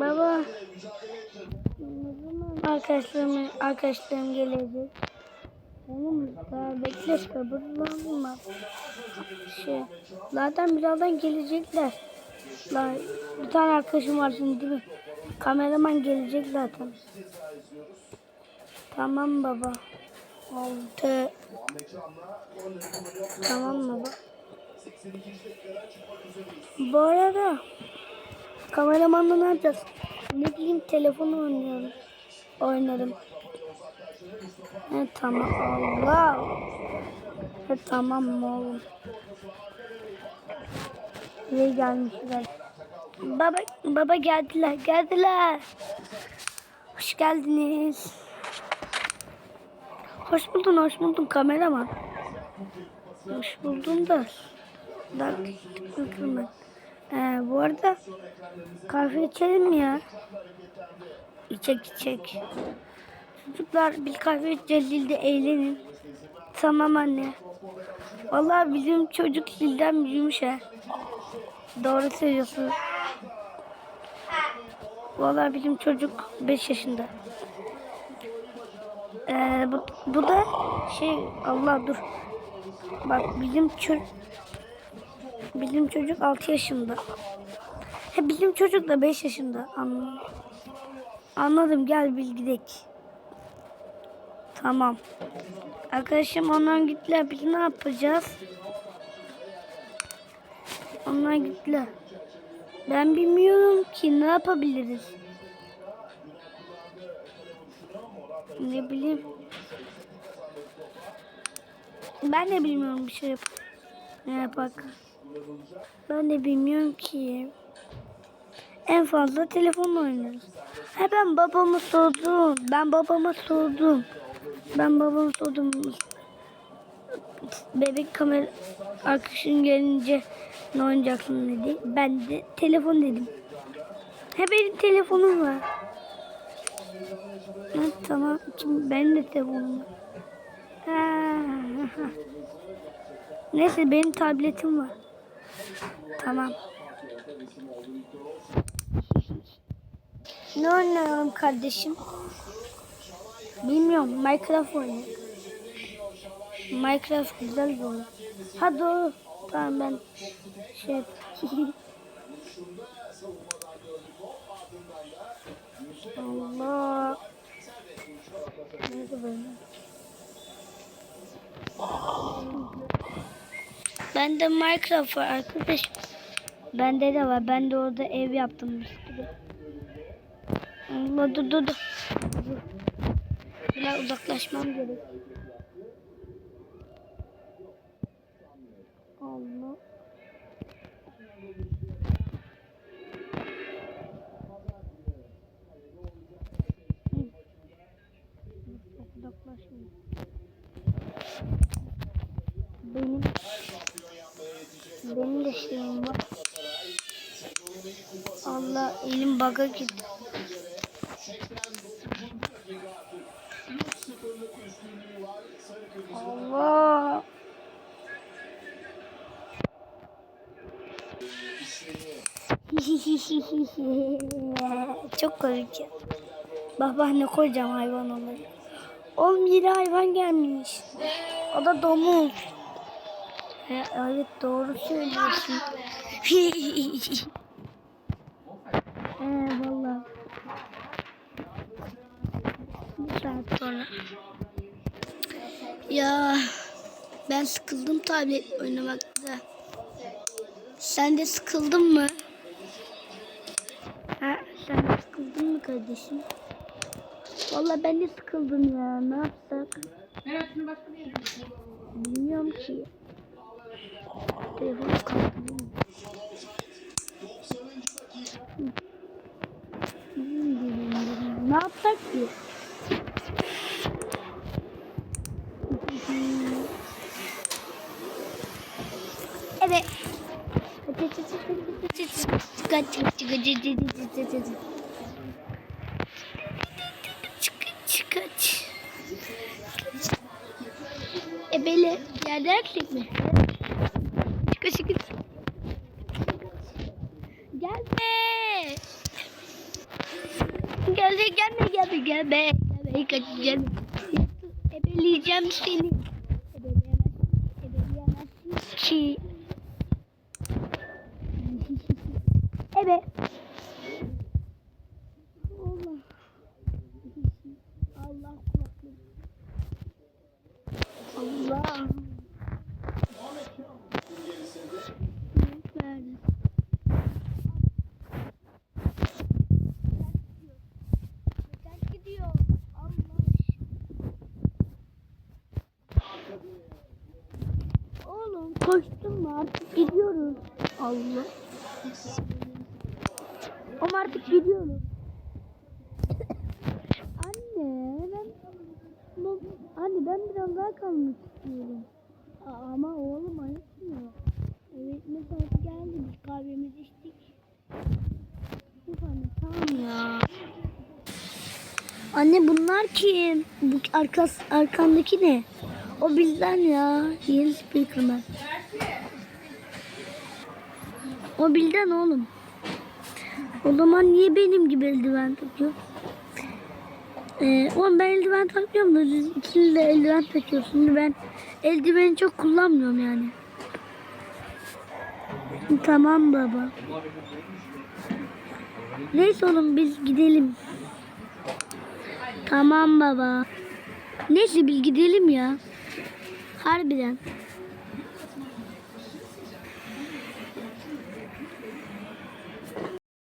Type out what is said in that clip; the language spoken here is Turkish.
Baba. Arkadaşlarım, arkadaşlarım gelecek? Oğlum daha bekle sabırlanma. Şey, zaten birazdan gelecekler. La, bir tane arkadaşım var şimdi değil mi? Kameraman gelecek zaten. Tamam baba. Altı. Tamam baba. Bu arada kameramanla ne yapacağız? Ne bileyim telefonu oynuyorum. Oynarım. He tamam Allah. He tamam mı oğlum? Niye gelmişler? Baba baba geldiler geldiler. Hoş geldiniz. Hoş buldun hoş buldun kameraman. Hoş buldum da. Bak bakın ben. Ee, bu arada kahve içelim mi ya? İçek içek. Çocuklar bir kahve içeceğiz Lil'de eğlenin. Tamam anne. Vallahi bizim çocuk Lil'den büyümüş ha. Doğru söylüyorsun. Vallahi bizim çocuk 5 yaşında. Ee, bu, bu da şey Allah dur. Bak bizim çocuk bizim çocuk 6 yaşında. He, bizim çocuk da 5 yaşında. Anladım. Anladım gel bil gidek. Tamam. Arkadaşım onlar gittiler. Biz ne yapacağız? Onlar gittiler. Ben bilmiyorum ki ne yapabiliriz. Ne bileyim. Ben de bilmiyorum bir şey yap. Ne yapak? Ben de bilmiyorum ki. En fazla telefon oynarız. Ha ben babamı sordum. Ben babama sordum. Ben babama sordum. Bebek kamera arkadaşın gelince ne oynayacaksın dedi. Ben de telefon dedim. Ha benim telefonum var. Ha, tamam. Şimdi benim de telefonum var. Ha. Neyse benim tabletim var. Tamam. Ne oynayalım kardeşim? Bilmiyorum. Minecraft oynayalım. Minecraft güzel bir oyun. Ha doğru. Tamam ben şey Allah. Neyse böyle. Bende Minecraft var arkadaş. Bende de var. Ben de orada ev yaptım gibi. Dur dur dur. Dur. Biraz uzaklaşmam gerek. Allah. Uzaklaşmayayım. Benim benim de şeyim var. Allah elim baga gitti. Allah. Çok komik ya. Bak bak ne koyacağım hayvan onları. Oğlum yeni hayvan gelmiş. O da domuz. He, evet doğru söylüyorsun. He valla. Bir saat sonra. Ya ben sıkıldım tablet oynamakta. Sen de sıkıldın mı? Ha, sen de sıkıldın mı kardeşim? Valla ben de sıkıldım ya. Ne yapsak? Bilmiyorum ki. Telefonu kapatayım. Ne yapsak ki? Evet. Ebele yerde erkek mi? Çıkı çıkı. Gelme gelme gelme. Gelme kaçacağım. Ebeleyeceğim seni. Ebeleyemezsin. Ebeleyemezsin ki. Ebe. Koştun mu artık gidiyoruz. Allah. Ama artık gidiyoruz. Anne ben Anne ben biraz daha kalmak istiyorum. Aa, Ama oğlum ayıpmıyor. Evet mesafesi geldi biz kahvemizi içtik. Uf anne tamam ya. Anne bunlar kim? Bu arkas, arkandaki ne? O bizden ya. Yeni speakerman. O bizden oğlum. O zaman niye benim gibi eldiven takıyor? Ee, oğlum ben eldiven takmıyorum da siz ikiniz de eldiven takıyorsunuz. Ben eldiveni çok kullanmıyorum yani. Tamam baba. Neyse oğlum biz gidelim. Tamam baba. Neyse biz gidelim ya. Harbiden.